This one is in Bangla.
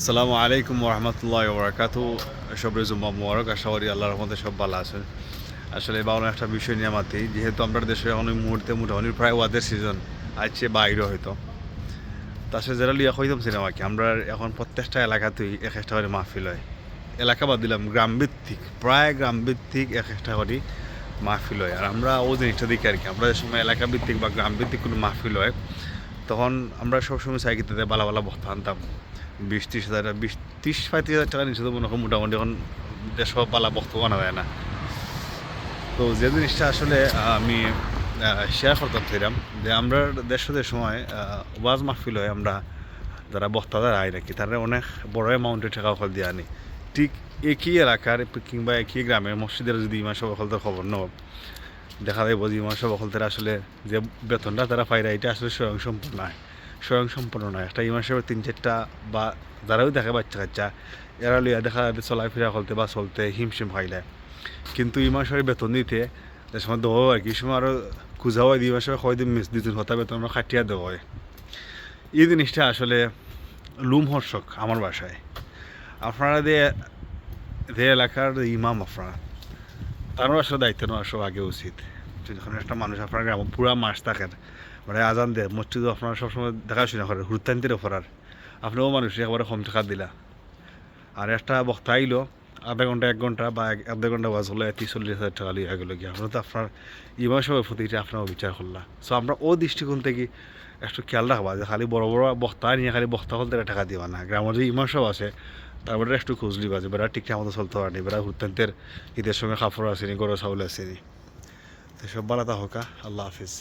আসসালামু আলাইকুম রহমতুল্লাহ বরাকাত সব জুম্মা মোবারক, আশা করি আল্লাহর রহমতে সব ভালো আছেন। আসলে বাউন একটা বিষয় নিয়ে আমাতেই যেহেতু আমরা দেশে ওই মুহূর্তে মোটামুটি প্রায় ওয়াদের সিজন আছে বাইরে হয়তো। তাছাড়া যারা লিয়া হইতাম সিনেমাকে আমরা এখন প্রত্যেকটা এলাকাতেই এক একটা করে মাহফিল হয়। এলাকা বাদ দিলাম গ্রাম ভিত্তিক প্রায় গ্রাম ভিত্তিক এক একটা করে মাহফিল হয়। আর আমরা ও জিনিসটা দেখি আর কি, আমরা সময় এলাকা ভিত্তিক বা গ্রাম ভিত্তিক কোনো মাহফিল হয় তখন আমরা সবসময় কি বালা বালা বস্তা আনতাম। বিশ, ত্রিশ হাজার, বিশ, ত্রিশ, পঁয়ত্রিশ হাজার টাকা নিচে তো মনে হয় মোটামুটি এখন দেশ বালা বস্তা আনা যায় না। তো যে জিনিসটা আসলে আমি শেয়ার করতাম ছিলাম যে আমরা দেশের সময় ওয়াজ মাহফিল হয় আমরা যারা বক্তাদার আয় নাকি, তারা অনেক বড় অ্যামাউন্টের টাকা ফল দিয়ে আনি। ঠিক একই এলাকার কিংবা একই গ্রামের মসজিদের যদি সব হলতার খবর নেব দেখা যায় যে ইমান সব হলতার আসলে যে বেতনটা তারা পায়রা, এটা আসলে স্বয়ংসম্পূর্ণ নয়। স্বয়ংসম্পূর্ণ নয়। একটা সাহেবের তিন চারটা বা যারাও দেখে বাচ্চা কাচ্চা, এরা লইয়া দেখা যাবে চলাফেরা করতে বা চলতে হিমশিম খাইলে কিন্তু ইমান সাহেবের বেতন দিতে সময় দেবো আর কি সময় আরও খুঁজা হয় ইমান সাহেব হয় দিন মিস দিতুন হতা বেতন আমরা খাটিয়া দেবো হয়। এই জিনিসটা আসলে লুমহর্ষক আমার বাসায়। আপনারা যে যে এলাকার ইমাম আপনারা তারও আসলে দায়িত্ব নেওয়া সব আগে উচিত। যখন একটা মানুষ আপনার গ্রাম পুরা মাস থাকেন মানে আজান দেয়, মসজিদ আপনারা সবসময় দেখাশোনা করেন হুরতান্তির আর। আপনিও মানুষ একবারে টাকা দিলা। আর একটা বক্তা আইলো আধা ঘণ্টা, এক ঘণ্টা বা এক, আধা ঘণ্টা বাজ হলো তিরিশ চল্লিশ হাজার টাকা লিয়ে গেলো গিয়ে আমরা তো আপনার ইমাম সবের প্রতি আপনার বিচার করলা। সো আমরা ও দৃষ্টিকোণ থেকে একটু খেয়াল রাখবা যে খালি বড় বড় বক্তা নিয়ে খালি বক্তা হলতে টাকা দিবা না। গ্রামের যে ইমাম সব আছে, তারপরে একটু খোঁজ লিবা যে বেড়া ঠিকঠাক মতো চলতে পারেনি বেড়া হুরতান্তের ঈদের সময় কাপড় আসেনি, গরু চাউল আসেনি। তো সব বালাতা হোকা, আল্লাহ হাফিজ।